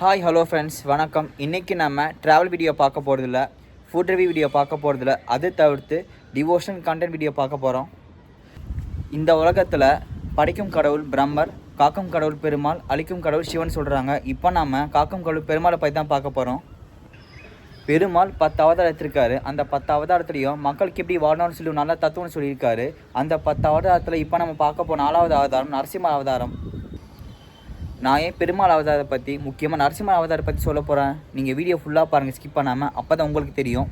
Hi hello friends வணக்கம். இன்றைக்கி நம்ம ட்ராவல் வீடியோ பார்க்க போகிறதில்ல ஃபுட் ரிவ்யூ வீடியோ பார்க்க போகிறதில்ல அது தவிர்த்து டிவோஷன் கண்டென்ட் வீடியோ பார்க்க போகிறோம் இந்த உலகத்தில் படைக்கும் கடவுள் பிரம்மர் காக்கும் கடவுள் பெருமாள் அழிக்கும் கடவுள் சிவன் சொல்கிறாங்க இப்போ நம்ம காக்கும் கடவுள் பெருமாளை பற்றி தான் பார்க்க போகிறோம் பெருமாள் பத்து அவதாரம் எடுத்திருக்காரு அந்த பத்து அவதாரத்துலேயும் மக்களுக்கு எப்படி வாழணும்னு சொல்லி நல்ல தத்துவம்னு சொல்லியிருக்காரு. அந்த பத்து அவதாரத்தில் இப்போ நம்ம பார்க்க போகிற நாலாவது அவதாரம் நரசிம்ம அவதாரம். நான் ஏன் பெருமாள் அவதாரத்தை பற்றி முக்கியமாக நரசிம்ம அவதாரத்தை பற்றி சொல்ல போகிறேன் நீங்கள் வீடியோ ஃபுல்லாக பாருங்கள் ஸ்கிப் பண்ணாமல் அப்போ தான் உங்களுக்கு தெரியும்.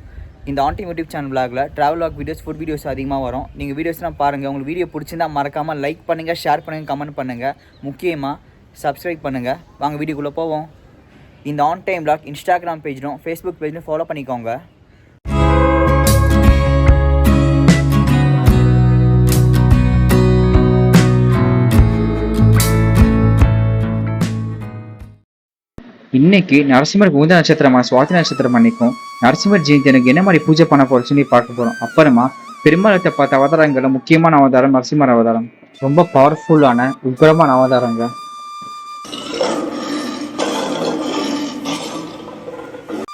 இந்த ஆண்டி YouTube channel விளாகில் travel walk videos food videos அதிகமாக வரும். நீங்கள் வீடியோஸ்லாம் பாருங்கள் உங்களுக்கு வீடியோ பிடிச்சிருந்தால் மறக்காமல் லைக் பண்ணுங்கள் ஷேர் பண்ணுங்கள் கமெண்ட் பண்ணுங்கள் முக்கியமாக சப்ஸ்கிரைப் பண்ணுங்கள் வாங்க வீடியோக்குள்ளே போவோம். இந்த ஆன் டைம் பிளாக் இன்ஸ்டாகிராம் பேஜ்லும் ஃபேஸ்புக் பேஜ்லும் ஃபாலோ பண்ணிக்கோங்க. இன்னைக்கு நரசிம்மர் உந்த நட்சத்திரமா சுவாதி நட்சத்திரம் அன்னைக்கும் நரசிம்மர் ஜெயந்தி எனக்கு என்ன மாதிரி பூஜை பண்ண போறோம் சொல்லி பார்க்க போறோம். அப்புறமா பெருமாளத்தை பார்த்த அவதாரங்களில் முக்கியமான அவதாரம் நரசிம்மர் அவதாரம். ரொம்ப பவர்ஃபுல்லான உக்ரமான அவதாரங்க.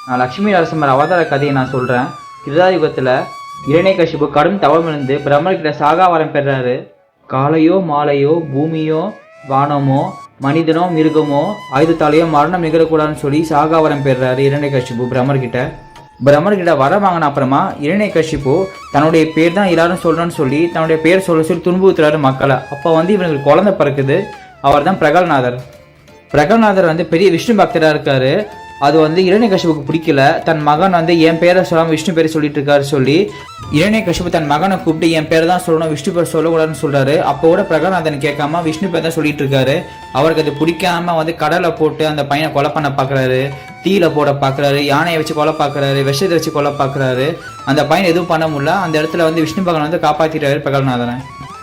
நான் லட்சுமி நரசிம்மர் அவதார கதையை நான் சொல்றேன். கிருதாயுகத்துல கஷிப்பு கடும் தவமிருந்து பிரம்மர்கிட்ட சாகாவரம் பெறாரு. காலையோ மாலையோ பூமியோ வானமோ மனிதனோ மிருகமோ ஆயுதத்தாலேயோ மரணம் நிகழக்கூடாதுன்னு சொல்லி சாகாவரம் பெறுறாரு இரண்டை கஷிப்பு பிரம்மர்கிட்ட. பிரம்மர்கிட்ட வர வாங்கின அப்புறமா இரணைகசிபு தன்னுடைய பேர் தான் எல்லாரும் சொல்லணும்னு சொல்லி தன்னுடைய பேர் சொல்ல சொல்லி துன்புறுத்துறாரு மக்களை. அப்போ வந்து இவனுக்கு குழந்தை பிறக்குது. அவர் தான் பிரகல்நாதர். பிரகல்நாதர் வந்து பெரிய விஷ்ணு பக்தராக இருக்காரு. அது வந்து இரண்யகசிபுக்கு பிடிக்கல. தன் மகன் வந்து என் பேரை சொல்லாமல் விஷ்ணு பேரை சொல்லிட்டு இருக்காரு சொல்லி இரண்யகசிபு தன் மகனை கூப்பிட்டு என் பேரை தான் சொல்லணும் விஷ்ணு பேர் சொல்லக்கூடாதுன்னு சொல்றாரு. அப்போ கூட பிரகல்நாதன் கேட்காம விஷ்ணு பேர் தான் சொல்லிட்டு இருக்காரு. அவருக்கு அது பிடிக்காம வந்து கடலை போட்டு அந்த பையனை கொலை பண்ண பார்க்கறாரு தீயில போட பார்க்கறாரு யானையை வச்சு கொலை பார்க்குறாரு விஷத்தை வச்சு கொலை பார்க்குறாரு அந்த பையன் எதுவும் பண்ண முடியல. அந்த இடத்துல வந்து விஷ்ணு பகவான் வந்து காப்பாத்திட்டாரு பிரகநாதனை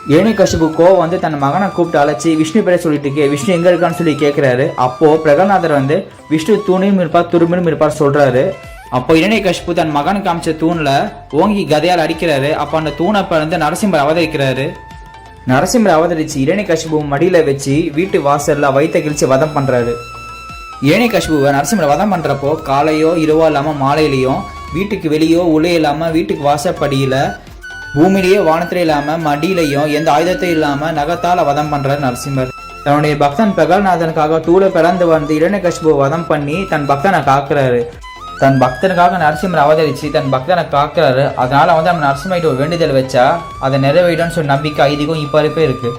ஏணிகசிபு கோவம் வந்து தன் மகனை கூப்பிட்டு அழைச்சி விஷ்ணு பேரை சொல்லிட்டு இருக்கே விஷ்ணு எங்க இருக்கான்னு சொல்லி கேட்கிறாரு அப்போ பிரகல்நாதர் வந்து விஷ்ணு தூணையும் இருப்பார் துரும்பினும் இருப்பார் சொல்றாரு. அப்போ இரணிகசிபு தன் மகனுக்கு காமிச்ச தூணில் ஓங்கி கதையால் அடிக்கிறாரு. அப்போ அந்த தூணை வந்து நரசிம்மர் அவதரிக்கிறாரு. நரசிம்மர் அவதரிச்சு கஷிபும் மடியில் வச்சு வீட்டு வாசலில் வயிற்ற கிழிச்சு வதம் பண்ணுறாரு பண்றாரு ஏனைகஷ்புவை நரசிம்மர் வதம் பண்ணுறப்போ காலையோ இரவோ இல்லாமல் மாலையிலையும் வீட்டுக்கு வெளியோ உள்ளே இல்லாமல் வீட்டுக்கு வாசப்படியில் பூமியிலேயே வானத்தில் இல்லாமல் மடியிலையும் எந்த ஆயுதத்தையும் இல்லாமல் நகத்தால வதம் பண்றாரு நரசிம்மர். தன்னுடைய பக்தன் பிரகல்நாதனுக்காக தூளை பிறந்து வந்து இரண்யகஷ்புவை வதம் பண்ணி தன் பக்தனை காக்குறாரு. தன் பக்தனுக்காக நரசிம்மர் அவதரிச்சு தன் பக்தனை காக்குறாரு. அதனால வந்து நம்ம நரசிம்மர்கிட்ட ஒரு வேண்டுதல் வச்சா அதை நிறைவேறும்னு சொல்லி நம்பிக்கை ஐதீகம் இப்போ வரைக்கும் இருக்கு.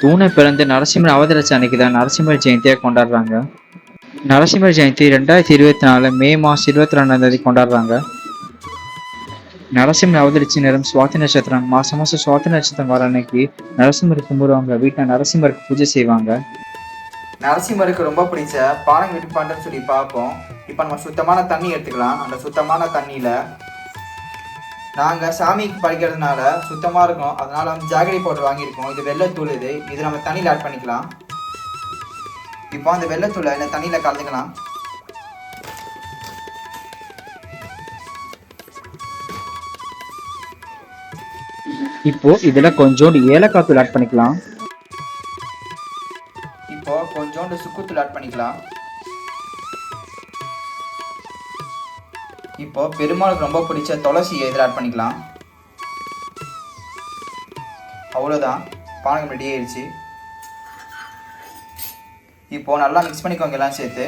தூணை பிறந்து நரசிம்மர் அவதரிச்ச அன்னைக்கு தான் நரசிம்மர் ஜெயந்தியை கொண்டாடுறாங்க. நரசிம்மர் ஜெயந்தி ரெண்டாயிரத்தி இருபத்தி நாலு மே மாதம் இருபத்தி ரெண்டாம் தேதி கொண்டாடுறாங்க. நரசிம்மர் அவதரிச்ச நேரம் சுவாதி நட்சத்திரம் மாசம் மாசம் சுவாதி நட்சத்திரம் வர அன்னைக்கு நரசிம்மர் கும்பிடுவாங்க. வீட்டில் நரசிம்மருக்கு பூஜை செய்வாங்க. நரசிம்மருக்கு ரொம்ப பிடிச்ச பானம் எப்படி சொல்லி பார்ப்போம். இப்போ நம்ம சுத்தமான தண்ணி எடுத்துக்கலாம். அந்த சுத்தமான தண்ணியில் நாங்கள் சாமிக்கு படைக்கிறதுனால சுத்தமாக இருக்கும். அதனால வந்து ஜாகிரி பவுடர் வாங்கியிருக்கோம். இது வெள்ளத்தூள் இது. இது நம்ம தண்ணியில் ஆட் பண்ணிக்கலாம். இப்போ அந்த வெள்ளத்தூளை இந்த தண்ணியில் கலந்துக்கலாம். இப்போ இதுல கொஞ்சோண்டு ஏலக்காய் தூள் ஆட் பண்ணிக்கலாம். இப்போ கொஞ்சோண்டு சுக்குத்தூள் ஆட் பண்ணிக்கலாம். இப்போ பெருமாளுக்கு ரொம்ப பிடிச்ச துளசி இதில் ஆட் பண்ணிக்கலாம். அவ்வளோதான் பானகம் ரெடி ஆயிடுச்சு. இப்போ நல்லா மிக்ஸ் பண்ணிக்கோங்க எல்லாம் சேர்த்து.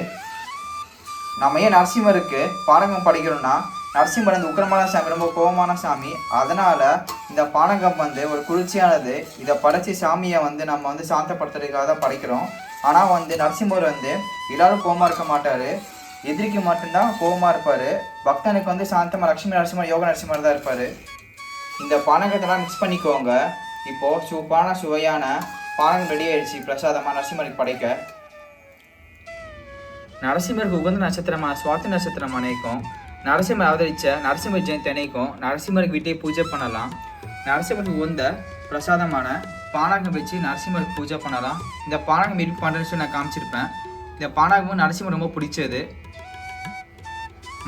நம்ம ஏன் நரசிம்மருக்கு பானகம் படைக்கிறோன்னா நரசிம்மர் இந்த உக்கிரமான சாமி ரொம்ப கோபமான சாமி. அதனால இந்த பானகம் வந்து ஒரு குளிர்ச்சியானது. இதை படைச்சி சாமியை வந்து நம்ம வந்து சாந்தப்படுத்துறதுக்காக தான் படைக்கிறோம். ஆனால் வந்து நரசிம்மர் வந்து எல்லாரும் கோபமாக இருக்க மாட்டார். எதிரிக்கு மட்டும்தான் கோபமாக இருப்பார். பக்தனுக்கு வந்து சாந்தமாக லட்சுமி நரசிம்மர் யோக நரசிம்மர் தான் இருப்பார். இந்த பானகத்தெல்லாம் மிக்ஸ் பண்ணிக்கோங்க. இப்போது சூப்பான சுவையான பானகம் ரெடி ஆயிடுச்சு. பிரசாதமாக நரசிம்மருக்கு படைக்க. நரசிம்மருக்கு உகந்த நட்சத்திரமான சுவாதி நட்சத்திரம் அணைக்கும் நரசிம்மர் அவதரித்த நரசிம்மர் ஜெயந்தி அணைக்கும் நரசிம்மருக்கு வீட்டை பூஜை பண்ணலாம். நரசிம்மருக்கு உந்த பிரசாதமான பானகம் வச்சு நரசிம்மருக்கு பூஜை பண்ணலாம். இந்த பானகம் எப்படி பண்ணுறேன்னு சொல்லி நான் காமிச்சிருப்பேன். இந்த பானகமும் நரசிம்மர் ரொம்ப பிடிச்சது.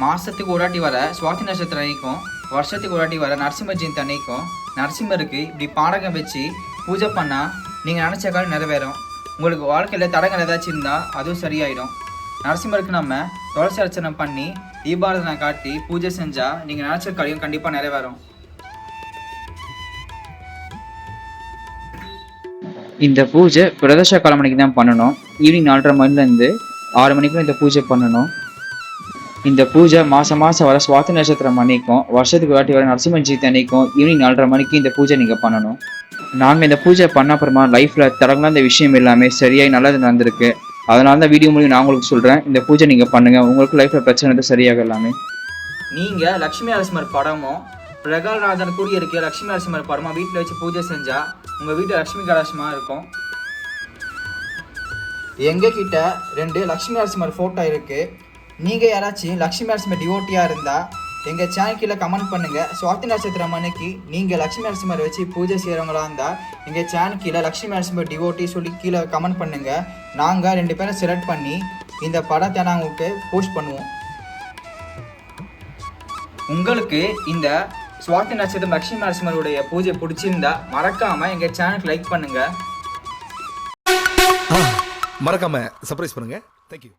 மாதத்துக்கு ஒரு வாட்டி வர சுவாதி நட்சத்திரம் அன்னைக்கும் வருஷத்துக்கு ஒரு வர நரசிம்ம ஜெயந்தி அன்னைக்கும் நரசிம்மருக்கு இப்படி பானகம் வச்சு பூஜை பண்ணால் நீங்கள் நினச்ச காலம் நிறைவேறும். உங்களுக்கு வாழ்க்கையில் தடங்கள் ஏதாச்சும் இருந்தால் அதுவும் சரியாயிடும். நரசிம்மருக்கு நம்ம துளசி அர்ச்சனை பண்ணி தீபாரதனை காட்டி பூஜை செஞ்சால் நீங்கள் நினச்ச காரியம் கண்டிப்பாக நிறைவேறும். இந்த பூஜை பிரதோஷ கால மணிக்கு தான் பண்ணணும். ஈவினிங் நாலரை மணிலேருந்து ஆறு மணிக்கும் இந்த பூஜை பண்ணணும். இந்த பூஜை மாதம் மாதம் வர சுவாத்த நட்சத்திரம் மணிக்கும் வருஷத்துக்கு வாட்டி வர நரசிம்மஞ்சி ஜெயந்தி அன்னைக்கும் ஈவினிங் நாலரை மணிக்கு இந்த பூஜை நீங்கள் பண்ணணும். நாங்கள் இந்த பூஜை பண்ண அப்புறமா லைஃப்பில் தடங்களாக இந்த விஷயம் எல்லாமே சரியாகி நல்லது நடந்திருக்கு. அதனால தான் வீடியோ மூலியம் நான் உங்களுக்கு சொல்கிறேன் இந்த பூஜை நீங்கள் பண்ணுங்கள் உங்களுக்கு லைஃப்பில் பிரச்சனை சரியாக எல்லாமே. நீங்கள் லக்ஷ்மி நரசிம்மர் படமும் பிரகல்ராஜன் கூடிய இருக்க லக்ஷ்மி நரசிம்மர் படமாக வீட்டில் வச்சு பூஜை செஞ்சால் உங்கள் வீட்டில் லக்ஷ்மி கலாசமாக இருக்கும்? எங்கள் கிட்ட ரெண்டு லக்ஷ்மி நரசிம்மர் ஃபோட்டோ இருக்குது நீங்கள் யாராச்சும் லக்ஷ்மி நரசிம்மர் டிவோட்டியாக இருந்தால் எங்கள் சேனல் கீழே கமெண்ட் பண்ணுங்கள் சுவாதி நட்சத்திரம் அன்னைக்கு நீங்கள் லக்ஷ்மி நரசிம்மர் வச்சு பூஜை செய்கிறவங்களா இருந்தால் எங்கள் சேனல் கீழே லக்ஷ்மி நரசிம்மர் டிவோட்டி சொல்லி கீழே கமெண்ட் பண்ணுங்கள் நாங்கள் ரெண்டு பேரும் செலக்ட் பண்ணி இந்த படத்தை நாங்கள் உங்களுக்கு போஸ்ட் பண்ணுவோம். உங்களுக்கு இந்த சுவாதி நட்சத்திரம் லட்சுமி நரசிம்மருடைய பூஜை பிடிச்சிருந்தா மறக்காம எங்க சேனலுக்கு லைக் பண்ணுங்க. மறக்காம சர்ப்ரைஸ் பண்ணுங்க. தேங்க்யூ